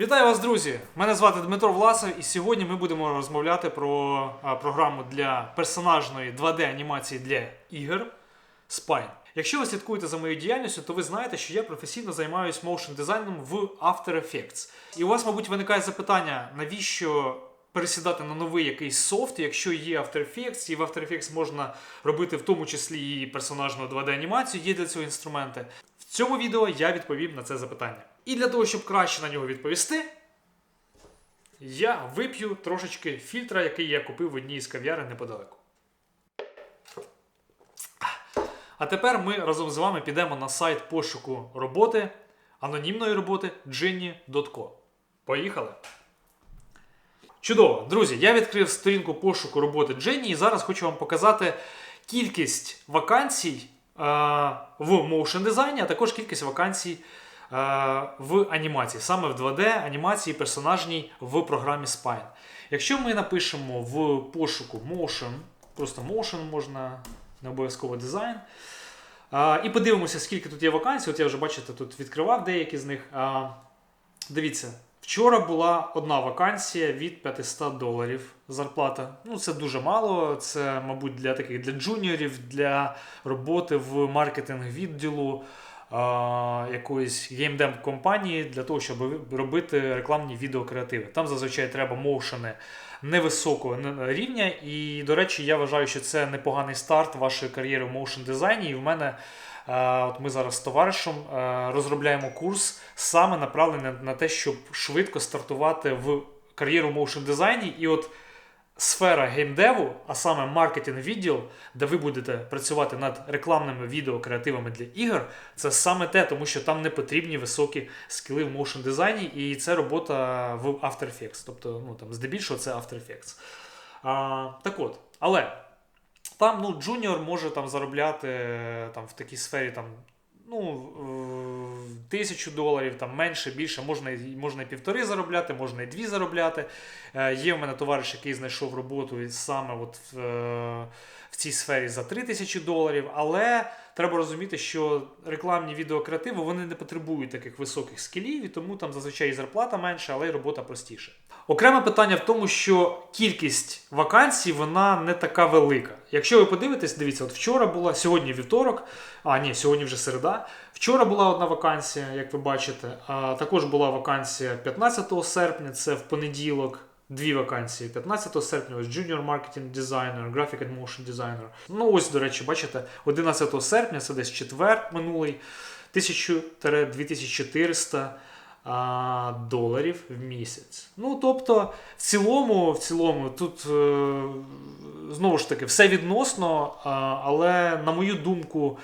Вітаю вас, друзі! Мене звати Дмитро Власов, і сьогодні ми будемо розмовляти про програму для персонажної 2D анімації для ігор Spine. Якщо ви слідкуєте за моєю діяльністю, то ви знаєте, що я професійно займаюся моушн дизайном в After Effects. І у вас, мабуть, виникає запитання, навіщо пересідати на новий якийсь софт, якщо є After Effects, і в After Effects можна робити в тому числі і персонажну 2D анімацію, є для цього інструменти. В цьому відео я відповім на це запитання. І для того, щоб краще на нього відповісти, я вип'ю трошечки фільтра, який я купив в одній із кав'ярень неподалеку. А тепер ми разом з вами підемо на сайт пошуку роботи, анонімної роботи Genie.co. Поїхали! Чудово, друзі, я відкрив сторінку пошуку роботи Дженні і зараз хочу вам показати кількість вакансій е, в motion дизайні, а також кількість вакансій в анімації, саме в 2D анімації персонажній в програмі Spine. Якщо ми напишемо в пошуку motion, просто motion можна, не обов'язково дизайн. І подивимося, скільки тут є вакансій. От я вже бачите, тут відкривав деякі з них. Дивіться, вчора була одна вакансія від 500 доларів зарплата. Ну, це дуже мало. Це, мабуть, для таких для джуніорів, для роботи в маркетинг відділу а, якоїсь геймдем компанії для того, щоб робити рекламні відеокреативи. Там зазвичай треба моушени невисокого рівня. І, до речі, я вважаю, що це непоганий старт вашої кар'єри в моушн дизайні. І в мене от ми зараз з товаришем розробляємо курс саме направлений на те, щоб швидко стартувати в кар'єру в моушн дизайні. І от сфера геймдеву, а саме маркетинг відділ, де ви будете працювати над рекламними відео креативами для ігор, це саме те, тому що там не потрібні високі скіли в моушн дизайні, і це робота в After Effects. Тобто, ну там здебільшого це After Effects. А, так от, але там ну, джуніор може там заробляти е, там, в такій сфері там, ну, тисячу доларів, там менше, більше, можна, можна і півтори заробляти, можна і дві заробляти. Е, Є в мене товариш, який знайшов роботу саме от в, е, в цій сфері за 3 тисячі доларів. Але треба розуміти, що рекламні відеокреативи вони не потребують таких високих скілів, і тому там зазвичай і зарплата менша, але й робота простіша. Окреме питання в тому, що кількість вакансій вона не така велика. Якщо ви подивитесь, дивіться, от вчора була, сьогодні вівторок, а ні, сьогодні вже середа. Вчора була одна вакансія, як ви бачите. А також була вакансія 15 серпня, це в понеділок. Дві вакансії 15 серпня, ось Junior Marketing Designer, Graphic and Motion Designer. Ну ось, до речі, бачите, 11 серпня, це десь четвер минулий, 1000-2400 а, доларів в місяць. Ну, тобто, в цілому, в цілому, тут е, знову ж таки все відносно, а, але, на мою думку,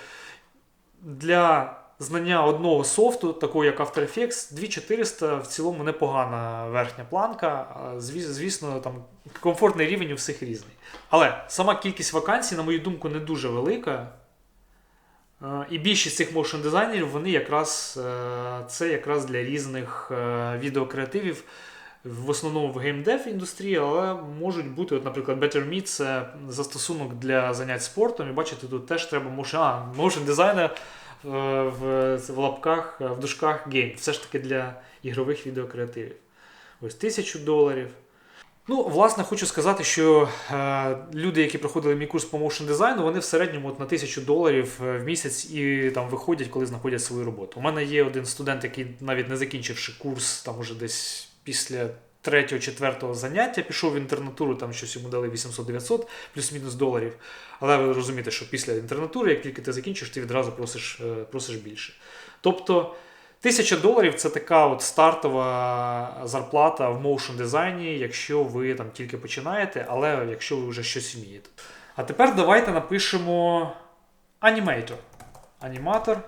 для знання одного софту, такого як After Effects, 2400 в цілому непогана верхня планка. Звісно, там комфортний рівень у всіх різний. Але сама кількість вакансій, на мою думку, не дуже велика. Е, І більшість цих моушн дизайнерів, вони якраз е, це якраз для різних е, відеокреативів, в основному в геймдев індустрії, але можуть бути, от, наприклад, Better Me це застосунок для занять спортом. І бачите, тут теж треба motion, а, motion дизайнер в, в лапках, в дужках гейм. Все ж таки для ігрових відеокреативів. Ось тисячу доларів. Ну, власне, хочу сказати, що е, люди, які проходили мій курс по моушн дизайну, вони в середньому от на тисячу доларів е, в місяць і там виходять, коли знаходять свою роботу. У мене є один студент, який навіть не закінчивши курс, там уже десь після третього-четвертого заняття пішов в інтернатуру, там щось йому дали 800-900 плюс-мінус доларів. Але ви розумієте, що після інтернатури, як тільки ти закінчиш, ти відразу просиш, е, просиш більше. Тобто. Тисяча доларів це така от стартова зарплата в моушн дизайні, якщо ви там тільки починаєте, але якщо ви вже щось вмієте. А тепер давайте напишемо анімейтор. Аніматор.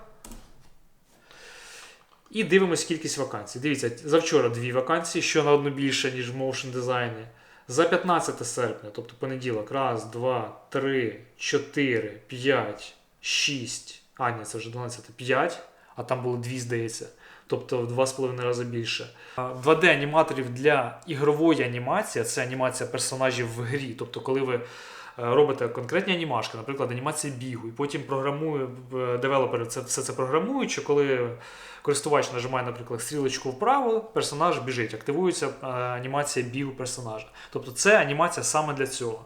І дивимось кількість вакансій. Дивіться, завчора дві вакансії, що на одну більше, ніж в моушн дизайні. За 15 серпня, тобто понеділок, раз, два, три, чотири, п'ять, шість. А, ні, це вже 12, 5, а там було дві, здається. Тобто в 2,5 рази більше. 2D-аніматорів для ігрової анімації це анімація персонажів в грі. Тобто, коли ви робите конкретні анімашки, наприклад, анімація бігу, і потім програмує е, девелопери це все це програмують, що коли користувач нажимає, наприклад, стрілочку вправо, персонаж біжить, активується е, анімація бігу персонажа. Тобто це анімація саме для цього.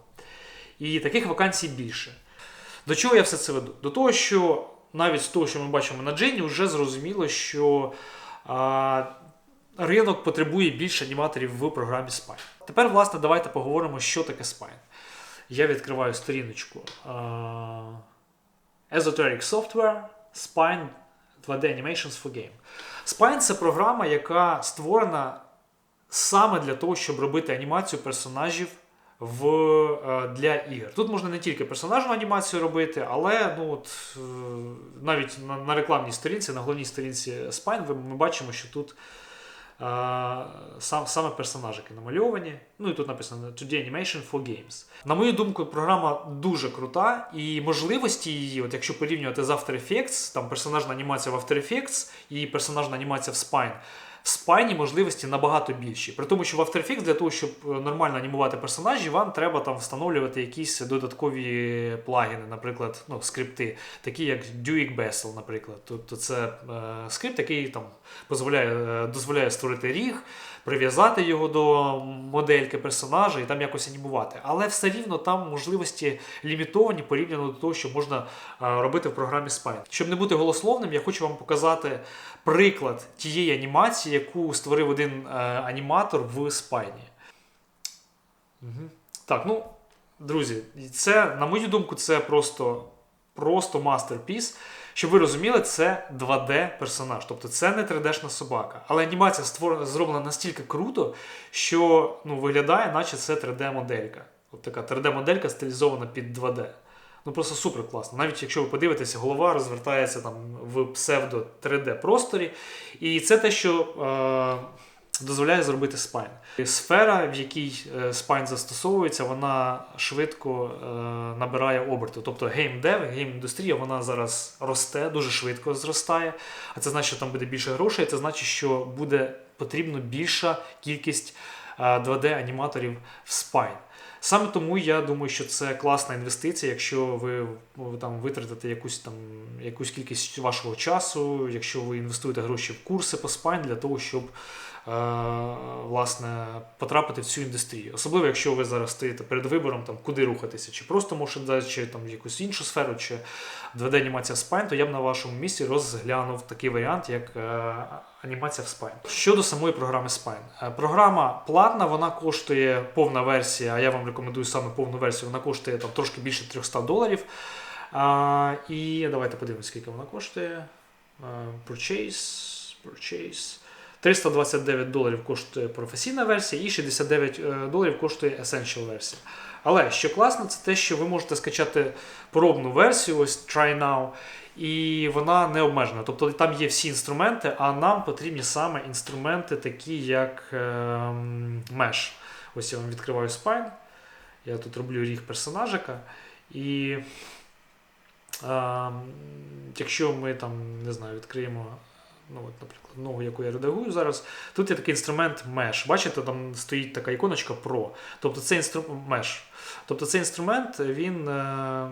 І таких вакансій більше. До чого я все це веду? До того, що навіть з того, що ми бачимо на Джені, вже зрозуміло, що а, ринок потребує більше аніматорів в програмі Spine. Тепер, власне, давайте поговоримо, що таке Spine. Я відкриваю сторіночку а, Esoteric Software Spine 2D Animations for Game. Spine це програма, яка створена саме для того, щоб робити анімацію персонажів в, е, для ігор. Тут можна не тільки персонажну анімацію робити, але ну, от, е, навіть на, на рекламній сторінці, на головній сторінці Spine, ми бачимо, що тут е, сам, саме персонажики намальовані. Ну і тут написано 2D Animation for Games. На мою думку, програма дуже крута, і можливості її, от якщо порівнювати з After Effects, там персонажна анімація в After Effects і персонажна анімація в Spine. Спайні можливості набагато більші. При тому, що в After Effects для того, щоб е, нормально анімувати персонажі, вам треба там встановлювати якісь додаткові плагіни, наприклад, ну, скрипти, такі як Duik Bessel, наприклад. Тобто це е, скрипт, який там дозволяє, е, дозволяє створити ріг, прив'язати його до модельки персонажа і там якось анімувати. Але все рівно там можливості лімітовані порівняно до того, що можна е, робити в програмі Spine. Щоб не бути голословним, я хочу вам показати приклад тієї анімації, яку створив один е, аніматор в Spine. Угу. Так, ну, друзі, це, на мою думку, це просто, просто мастерпіс. Щоб ви розуміли, це 2D-персонаж, тобто це не 3D-шна собака. Але анімація створена, зроблена настільки круто, що ну, виглядає, наче це 3D-моделька. От така 3D-моделька стилізована під 2D. Ну просто супер класно. Навіть якщо ви подивитеся, голова розвертається там в псевдо 3D просторі. І це те, що е, дозволяє зробити спайн. Сфера, в якій е, спайн застосовується, вона швидко е, набирає оберту. Тобто геймдев, гейм-індустрія, вона зараз росте, дуже швидко зростає. А це значить, що там буде більше грошей, це значить, що буде потрібно більша кількість е, 2D-аніматорів в спайн. Саме тому я думаю, що це класна інвестиція, якщо ви там витратите якусь там якусь кількість вашого часу, якщо ви інвестуєте гроші в курси по спайн для того, щоб е, власне потрапити в цю індустрію. Особливо, якщо ви зараз стоїте перед вибором, там куди рухатися, чи просто motion чи там якусь іншу сферу, чи 2D анімація спайн, то я б на вашому місці розглянув такий варіант, як е, анімація в Spine. Щодо самої програми Spine. Е, Програма платна, вона коштує повна версія, а я вам рекомендую саме повну версію, вона коштує там трошки більше 300 доларів. І давайте подивимося, скільки вона коштує. Purchase, purchase. 329 доларів коштує професійна версія і 69 е, доларів коштує Essential версія. Але що класно, це те, що ви можете скачати пробну версію, ось Try Now, і вона не обмежена. Тобто там є всі інструменти, а нам потрібні саме інструменти, такі як ем, Mesh. Ось я вам відкриваю Spine. Я тут роблю ріг персонажика. І ем, якщо ми там, не знаю, відкриємо. Ну, от, наприклад, ногу, яку я редагую зараз. Тут є такий інструмент Mesh. Бачите, там стоїть така іконочка Pro. Тобто це інструмент Mesh. Тобто цей інструмент він е,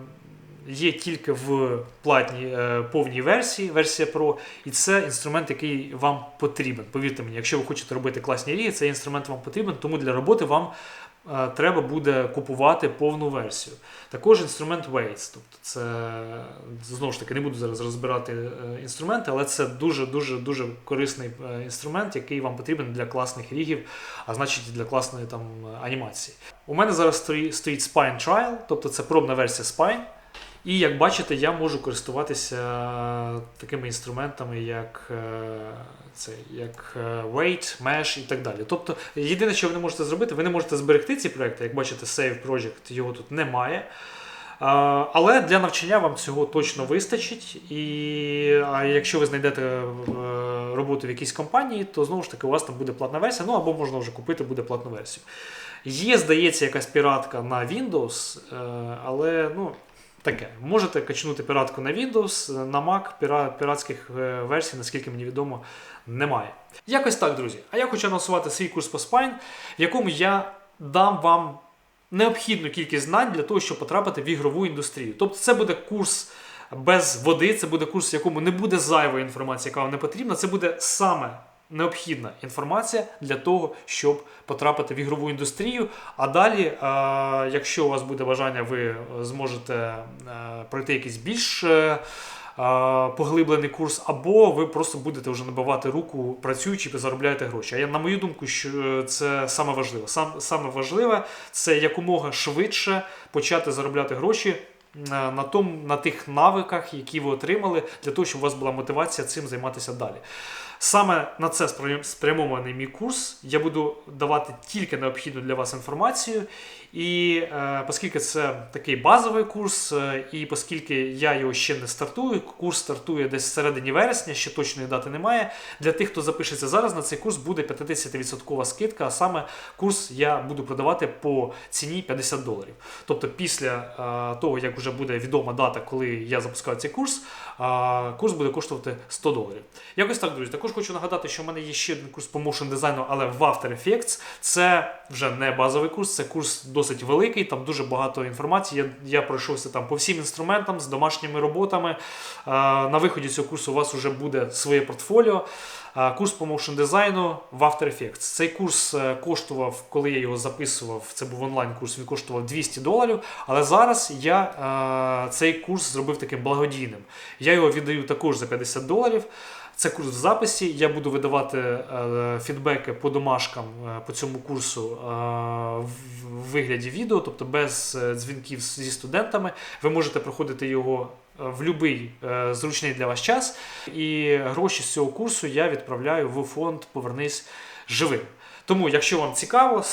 є тільки в платній е, повній версії, версія Pro, і це інструмент, який вам потрібен. Повірте мені, якщо ви хочете робити класні ріги, цей інструмент вам потрібен, тому для роботи вам е, треба буде купувати повну версію. Також інструмент Waits, тобто це знову ж таки не буду зараз розбирати е, інструменти, але це дуже дуже корисний інструмент, який вам потрібен для класних рігів, а значить для класної там анімації. У мене зараз стої- стоїть Spine Trial, тобто це пробна версія Spine. І як бачите, я можу користуватися такими інструментами, як, е, це, як е, Wait, Mesh і так далі. Тобто, єдине, що ви не можете зробити, ви не можете зберегти ці проекти. Як бачите, Save Project його тут немає. Але для навчання вам цього точно вистачить. І а якщо ви знайдете е, роботу в якійсь компанії, то знову ж таки у вас там буде платна версія, ну або можна вже купити буде платну версію. Є, здається, якась піратка на Windows, але ну, таке. Можете качнути піратку на Windows, на Mac піра- піратських е, версій, наскільки мені відомо, немає. Якось так, друзі. А я хочу анонсувати свій курс по Spine, в якому я дам вам необхідну кількість знань для того, щоб потрапити в ігрову індустрію. Тобто, це буде курс без води, це буде курс, в якому не буде зайвої інформації, яка вам не потрібна. Це буде саме необхідна інформація для того, щоб потрапити в ігрову індустрію. А далі, е, якщо у вас буде бажання, ви зможете е, пройти якийсь більш. е, Поглиблений курс, або ви просто будете вже набивати руку, працюючи і заробляєте гроші. А я, на мою думку, що це саме важливе. Сам, саме важливе це якомога швидше почати заробляти гроші на, том, на тих навиках, які ви отримали, для того, щоб у вас була мотивація цим займатися далі. Саме на це спрямований мій курс. Я буду давати тільки необхідну для вас інформацію. І е, оскільки це такий базовий курс, е, і оскільки я його ще не стартую, курс стартує десь всередині вересня, ще точної дати немає. Для тих, хто запишеться зараз на цей курс, буде 50% скидка, а саме курс я буду продавати по ціні 50 доларів. Тобто, після е, того, як вже буде відома дата, коли я запускаю цей курс, курс буде коштувати 100 доларів. Якось так, друзі. Також хочу нагадати, що в мене є ще один курс по моушен дизайну, але в After Effects. Це вже не базовий курс, це курс досить великий, там дуже багато інформації. Я, я пройшовся там по всім інструментам з домашніми роботами. На виході цього курсу у вас вже буде своє портфоліо. Курс по моушен дизайну в After Effects. Цей курс е, коштував, коли я його записував, це був онлайн-курс, він коштував 200 доларів. Але зараз я е, цей курс зробив таким благодійним. Я його віддаю також за 50 доларів. Це курс в записі. Я буду видавати е, фідбеки по домашкам е, по цьому курсу е, в вигляді відео, тобто без дзвінків зі студентами. Ви можете проходити його в будь-який зручний для вас час. І гроші з цього курсу я відправляю в фонд Повернись живим. Тому, якщо вам цікаво,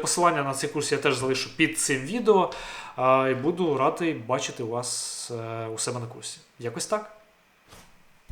посилання на цей курс я теж залишу під цим відео. І буду радий бачити вас е, у себе на курсі. Якось так.